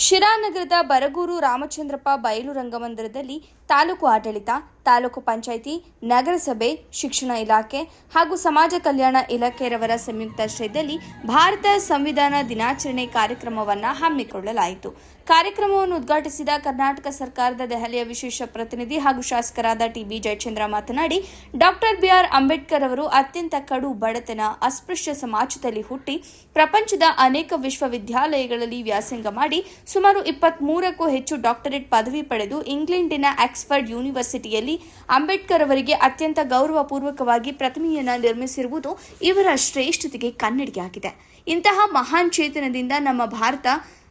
ಶಿರಾನಗರದ ಬರಗೂರು ರಾಮಚಂದ್ರಪ್ಪ ಬಯಲು ರಂಗಮಂದಿರದಲ್ಲಿ ತಾಲೂಕು ಆಡಳಿತ ತಾಲೂಕು ಪಂಚಾಯಿತಿ, ನಗರಸಭೆ, ಶಿಕ್ಷಣ ಇಲಾಖೆ ಹಾಗೂ ಸಮಾಜ ಕಲ್ಯಾಣ ಇಲಾಖೆಯವರ ಸಂಯುಕ್ತಾಶ್ರಯದಲ್ಲಿ ಭಾರತ ಸಂವಿಧಾನ ದಿನಾಚರಣೆ ಕಾರ್ಯಕ್ರಮವನ್ನು ಹಮ್ಮಿಕೊಳ್ಳಲಾಯಿತು. ಕಾರ್ಯಕ್ರಮವನ್ನು ಉದ್ಘಾಟಿಸಿದ ಕರ್ನಾಟಕ ಸರ್ಕಾರದ ದೆಹಲಿಯ ವಿಶೇಷ ಪ್ರತಿನಿಧಿ ಹಾಗೂ ಶಾಸಕರಾದ ಟಿಬಿ ಜಯಚಂದ್ರ ಮಾತನಾಡಿ, ಡಾಕ್ಟರ್ ಬಿಆರ್ ಅಂಬೇಡ್ಕರ್ ಅವರು ಅತ್ಯಂತ ಕಡು ಬಡತನ, ಅಸ್ಪೃಶ್ಯ ಸಮಾಜದಲ್ಲಿ ಹುಟ್ಟಿ, ಪ್ರಪಂಚದ ಅನೇಕ ವಿಶ್ವವಿದ್ಯಾಲಯಗಳಲ್ಲಿ ವ್ಯಾಸಂಗ ಮಾಡಿ ಸುಮಾರು ಇಪ್ಪತ್ಮೂರಕ್ಕೂ ಹೆಚ್ಚು ಡಾಕ್ಟರೇಟ್ ಪದವಿ ಪಡೆದು ಇಂಗ್ಲೆಂಡಿನ ಆಕ್ಸ್ಫರ್ಡ್ ಯೂನಿವರ್ಸಿಟಿಯಲ್ಲಿ ಅಂಬೇಡ್ಕರ್ ಅವರಿಗೆ ಅತ್ಯಂತ ಗೌರವಪೂರ್ವಕವಾಗಿ ಪ್ರತಿಮೆಯನ್ನು ನಿರ್ಮಿಸಿರುವುದು ಇವರ ಶ್ರೇಷ್ಠತೆಗೆ ಕನ್ನಡಿಯಾಗಿದೆ ಇಂತಹ ಮಹಾನ್ ಚೇತನದಿಂದ ನಮ್ಮ ಭಾರತ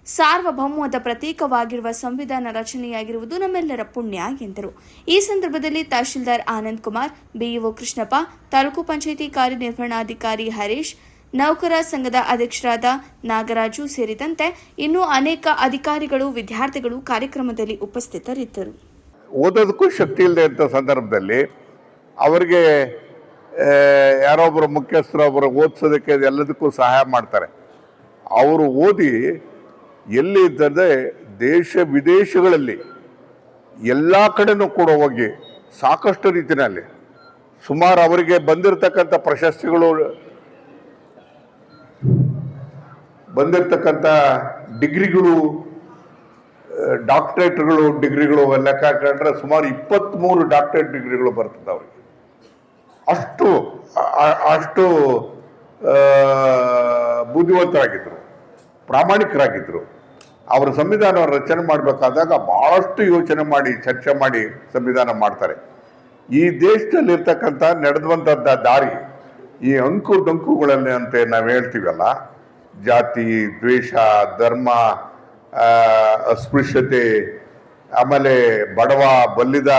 ಸಾರ್ವಭೌಮದ ಪ್ರತೀಕವಾಗಿರುವ ಸಂವಿಧಾನ ರಚನೆಯಾಗಿರುವುದು ನಮ್ಮೆಲ್ಲರ ಪುಣ್ಯ ಎಂದರು. ಈ ಸಂದರ್ಭದಲ್ಲಿ ತಹಶೀಲ್ದಾರ್ ಆನಂದ್ ಕುಮಾರ್, ಬಿಇಒ ಕೃಷ್ಣಪ್ಪ, ತಾಲೂಕು ಪಂಚಾಯಿತಿ ಕಾರ್ಯನಿರ್ವಹಣಾಧಿಕಾರಿ ಹರೀಶ್, ನೌಕರ ಸಂಘದ ಅಧ್ಯಕ್ಷರಾದ ನಾಗರಾಜು ಸೇರಿದಂತೆ ಇನ್ನೂ ಅನೇಕ ಅಧಿಕಾರಿಗಳು, ವಿದ್ಯಾರ್ಥಿಗಳು ಕಾರ್ಯಕ್ರಮದಲ್ಲಿ ಉಪಸ್ಥಿತರಿದ್ದರು. ಓದೋದಕ್ಕೂ ಶಕ್ತಿ ಇಲ್ಲದೆ ಇದ್ದ ಸಂದರ್ಭದಲ್ಲಿ ಅವರಿಗೆ ಯಾರೊಬ್ಬರು ಮುಖ್ಯಸ್ಥರು ಒಬ್ಬರು ಓದಿಸೋದಕ್ಕೆ ಎಲ್ಲದಕ್ಕೂ ಸಹಾಯ ಮಾಡ್ತಾರೆ. ಅವರು ಓದಿ ಎಲ್ಲಿ ಇದ್ದರೆ ದೇಶ ವಿದೇಶಗಳಲ್ಲಿ ಎಲ್ಲ ಕಡೆನೂ ಕೂಡ ಹೋಗಿ ಸಾಕಷ್ಟು ರೀತಿಯಲ್ಲಿ ಸುಮಾರು ಅವರಿಗೆ ಬಂದಿರತಕ್ಕಂಥ ಪ್ರಶಸ್ತಿಗಳು, ಬಂದಿರತಕ್ಕಂಥ ಡಿಗ್ರಿಗಳು ಡಾಕ್ಟರೇಟ್ಗಳು ಡಿಗ್ರಿಗಳು ಲೆಕ್ಕ ಹಾಕೊಂಡ್ರೆ ಸುಮಾರು ಇಪ್ಪತ್ತ್ಮೂರು ಡಾಕ್ಟ್ರೇಟ್ ಡಿಗ್ರಿಗಳು ಬರ್ತದೆ ಅವ್ರಿಗೆ. ಅಷ್ಟು ಅಷ್ಟು ಬುದ್ಧಿವಂತರಾಗಿದ್ದರು ಪ್ರಾಮಾಣಿಕರಾಗಿದ್ದರು ಅವರು ಸಂವಿಧಾನ ರಚನೆ ಮಾಡಬೇಕಾದಾಗ ಭಾಳಷ್ಟು ಯೋಚನೆ ಮಾಡಿ, ಚರ್ಚೆ ಮಾಡಿ ಸಂವಿಧಾನ ಮಾಡ್ತಾರೆ. ಈ ದೇಶದಲ್ಲಿರ್ತಕ್ಕಂಥ ನಡೆದುವಂಥದ್ದು ದಾರಿ, ಈ ಅಂಕು ಡೊಂಕುಗಳಲ್ಲಿ ಅಂತ ನಾವು ಹೇಳ್ತೀವಲ್ಲ, ಜಾತಿ, ದ್ವೇಷ, ಧರ್ಮ ಅಸ್ಪೃಶ್ಯತೆ, ಆಮೇಲೆ ಬಡವ, ಬಲ್ಲಿದ,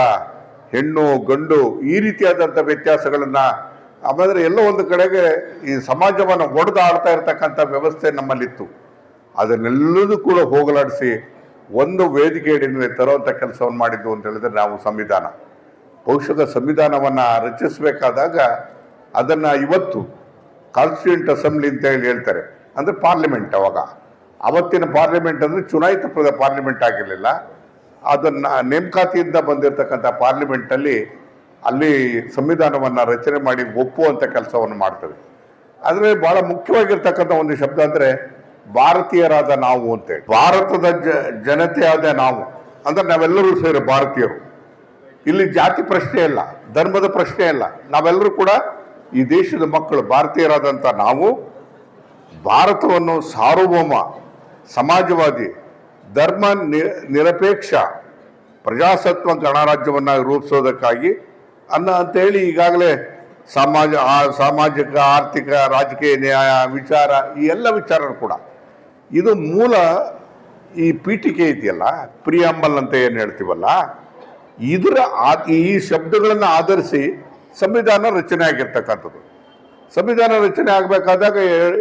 ಹೆಣ್ಣು, ಗಂಡು, ಈ ರೀತಿಯಾದಂಥ ವ್ಯತ್ಯಾಸಗಳನ್ನು ಆಮೇಲೆ ಎಲ್ಲೋ ಒಂದು ಕಡೆಗೆ ಈ ಸಮಾಜವನ್ನು ಒಡೆದು ಆಡ್ತಾ ಇರತಕ್ಕಂಥ ವ್ಯವಸ್ಥೆ ನಮ್ಮಲ್ಲಿತ್ತು. ಅದನ್ನೆಲ್ಲದೂ ಕೂಡ ಹೋಗಲಾಡಿಸಿ ಒಂದು ವೇದಿಕೆ ಅಡಿಯಲ್ಲಿ ತರುವಂಥ ಕೆಲಸವನ್ನು ಮಾಡಿದ್ದು ಅಂತ ಹೇಳಿದ್ರೆ ನಾವು ಸಂವಿಧಾನ. ಬಹುಶಃ ಸಂವಿಧಾನವನ್ನು ರಚಿಸಬೇಕಾದಾಗ ಅದನ್ನು ಇವತ್ತು ಕಾನ್ಸ್ಟಿಟ್ಯೂಂಟ್ ಅಸೆಂಬ್ಲಿ ಅಂತ ಹೇಳಿ ಹೇಳ್ತಾರೆ. ಅಂದರೆ ಪಾರ್ಲಿಮೆಂಟ್ ಅವಾಗ. ಅವತ್ತಿನ ಪಾರ್ಲಿಮೆಂಟ್ ಅಂದರೆ ಚುನಾಯಿತ ಪ್ರದ ಪಾರ್ಲಿಮೆಂಟ್ ಆಗಿರಲಿಲ್ಲ. ಅದನ್ನು ನೇಮಕಾತಿಯಿಂದ ಬಂದಿರತಕ್ಕಂಥ ಪಾರ್ಲಿಮೆಂಟಲ್ಲಿ ಅಲ್ಲಿ ಸಂವಿಧಾನವನ್ನು ರಚನೆ ಮಾಡಿ ಒಪ್ಪುವಂಥ ಕೆಲಸವನ್ನು ಮಾಡ್ತದೆ. ಆದರೆ ಭಾಳ ಮುಖ್ಯವಾಗಿರ್ತಕ್ಕಂಥ ಒಂದು ಶಬ್ದ ಅಂದರೆ ಭಾರತೀಯರಾದ ನಾವು ಅಂತೇಳಿ ಭಾರತದ ಜ ಜನತೆಯಾದ ನಾವು. ಅಂದರೆ ನಾವೆಲ್ಲರೂ ಸೇರಿ ಭಾರತೀಯರು. ಇಲ್ಲಿ ಜಾತಿ ಪ್ರಶ್ನೆ ಇಲ್ಲ, ಧರ್ಮದ ಪ್ರಶ್ನೆ ಇಲ್ಲ. ನಾವೆಲ್ಲರೂ ಕೂಡ ಈ ದೇಶದ ಮಕ್ಕಳು ಭಾರತೀಯರಾದಂಥ ನಾವು. ಭಾರತವನ್ನು ಸಾರ್ವಭೌಮ ಸಮಾಜವಾದಿ, ಧರ್ಮ ನಿರಪೇಕ್ಷ, ಪ್ರಜಾಸತ್ವ ಗಣರಾಜ್ಯವನ್ನು ರೂಪಿಸೋದಕ್ಕಾಗಿ ಅನ್ನ ಅಂತೇಳಿ ಈಗಾಗಲೇ ಸಮಾಜ ಸಾಮಾಜಿಕ, ಆರ್ಥಿಕ, ರಾಜಕೀಯ ನ್ಯಾಯ, ವಿಚಾರ ಈ ಎಲ್ಲ ವಿಚಾರ ಕೂಡ. ಇದು ಮೂಲ ಈ ಪೀಠಿಕೆ ಇದೆಯಲ್ಲ, ಪ್ರಿಯಾಂಬಲ್ ಅಂತ ಏನು ಹೇಳ್ತೀವಲ್ಲ, ಇದರ ಆ- ಈ ಶಬ್ದಗಳನ್ನು ಆಧರಿಸಿ ಸಂವಿಧಾನ ರಚನೆ ಆಗಿರ್ತಕ್ಕಂಥದ್ದು. ಸಂವಿಧಾನ ರಚನೆ ಆಗಬೇಕಾದಾಗ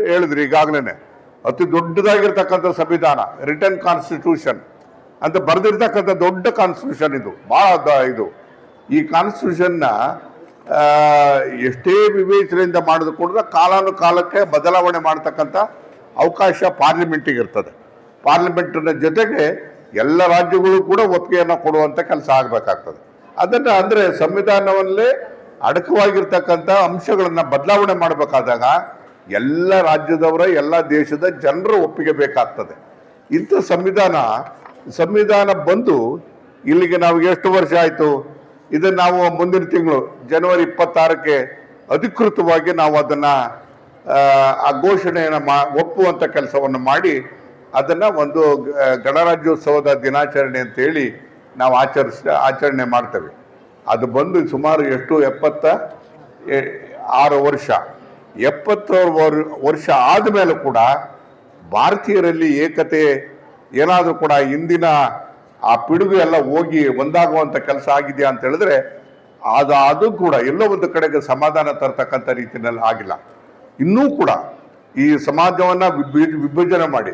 ಹೇಳಿದ್ರು ಈಗಾಗಲೇ ಅತಿ ದೊಡ್ಡದಾಗಿರ್ತಕ್ಕಂಥ ಸಂವಿಧಾನ ರಿಟರ್ನ್ ಕಾನ್ಸ್ಟಿಟ್ಯೂಷನ್ ಅಂತ ಬರೆದಿರ್ತಕ್ಕಂಥ ದೊಡ್ಡ ಕಾನ್ಸ್ಟಿಟ್ಯೂಷನ್ ಇದು, ಭಾಳ ಇದು. ಈ ಕಾನ್ಸ್ಟಿಟ್ಯೂಷನ್ನ ಎಷ್ಟೇ ವಿವೇಚನೆಯಿಂದ ಮಾಡಿದ್ರು ಕೂಡ ಕಾಲಾನುಕಾಲಕ್ಕೆ ಬದಲಾವಣೆ ಮಾಡ್ತಕ್ಕಂಥ ಅವಕಾಶ ಪಾರ್ಲಿಮೆಂಟಿಗೆ ಇರ್ತದೆ. ಪಾರ್ಲಿಮೆಂಟಿನ ಜೊತೆಗೆ ಎಲ್ಲ ರಾಜ್ಯಗಳು ಕೂಡ ಒಪ್ಪಿಗೆಯನ್ನು ಕೊಡುವಂಥ ಕೆಲಸ ಆಗಬೇಕಾಗ್ತದೆ. ಅದನ್ನು ಅಂದರೆ ಸಂವಿಧಾನವಲ್ಲೇ ಅಡಕವಾಗಿರ್ತಕ್ಕಂಥ ಅಂಶಗಳನ್ನು ಬದಲಾವಣೆ ಮಾಡಬೇಕಾದಾಗ ಎಲ್ಲ ರಾಜ್ಯದವರ, ಎಲ್ಲ ದೇಶದ ಜನರ ಒಪ್ಪಿಗೆ ಬೇಕಾಗ್ತದೆ. ಇಂಥ ಸಂವಿಧಾನ ಸಂವಿಧಾನ ಬಂದು ಇಲ್ಲಿಗೆ ನಾವು ಎಷ್ಟು ವರ್ಷ ಆಯಿತು? ಇದನ್ನು ನಾವು ಮುಂದಿನ ತಿಂಗಳು, ಜನವರಿ ಇಪ್ಪತ್ತಾರಕ್ಕೆ ಅಧಿಕೃತವಾಗಿ ನಾವು ಅದನ್ನು, ಆ ಘೋಷಣೆಯನ್ನು ಮಾ ಒಪ್ಪುವಂಥ ಕೆಲಸವನ್ನು ಮಾಡಿ ಅದನ್ನು ಒಂದು ಗಣರಾಜ್ಯೋತ್ಸವದ ದಿನಾಚರಣೆ ಅಂತೇಳಿ ನಾವು ಆಚರಿಸ, ಆಚರಣೆ ಮಾಡ್ತೇವೆ. ಅದು ಬಂದು ಸುಮಾರು ಎಷ್ಟು, ಎಪ್ಪತ್ತ ಆರು ವರ್ಷ. ಎಪ್ಪತ್ತಾರು ವರ್- ವರ್ಷ ಆದಮೇಲೆ ಕೂಡ ಭಾರತೀಯರಲ್ಲಿ ಏಕತೆ ಏನಾದರೂ ಕೂಡ ಇಂದಿನ ಆ ಪಿಡುಗು ಎಲ್ಲ ಹೋಗಿ ಒಂದಾಗುವಂಥ ಕೆಲಸ ಆಗಿದೆಯಾ ಅಂತ ಹೇಳಿದ್ರೆ ಅದು ಅದು ಕೂಡ ಎಲ್ಲೋ ಒಂದು ಕಡೆಗೆ ಸಮಾಧಾನ ತರ್ತಕ್ಕಂಥ ರೀತಿಯಲ್ಲಿ ಆಗಿಲ್ಲ. ಇನ್ನೂ ಕೂಡ ಈ ಸಮಾಜವನ್ನು ವಿಭಜನೆ ಮಾಡಿ,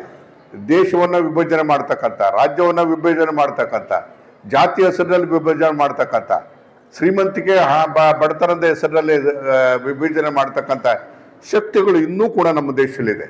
ದೇಶವನ್ನು ವಿಭಜನೆ ಮಾಡ್ತಕ್ಕಂಥ, ರಾಜ್ಯವನ್ನು ವಿಭಜನೆ ಮಾಡ್ತಕ್ಕಂಥ, ಜಾತಿ ಹೆಸರಿನಲ್ಲಿ ವಿಭಜನೆ ಮಾಡ್ತಕ್ಕಂಥ ಶ್ರೀಮಂತಿಕೆ ಬಡತನದ ಹೆಸರಲ್ಲಿ ವಿಭಜನೆ ಮಾಡ್ತಕ್ಕಂಥ ಶಕ್ತಿಗಳು ಇನ್ನೂ ಕೂಡ ನಮ್ಮ ದೇಶದಲ್ಲಿದೆ.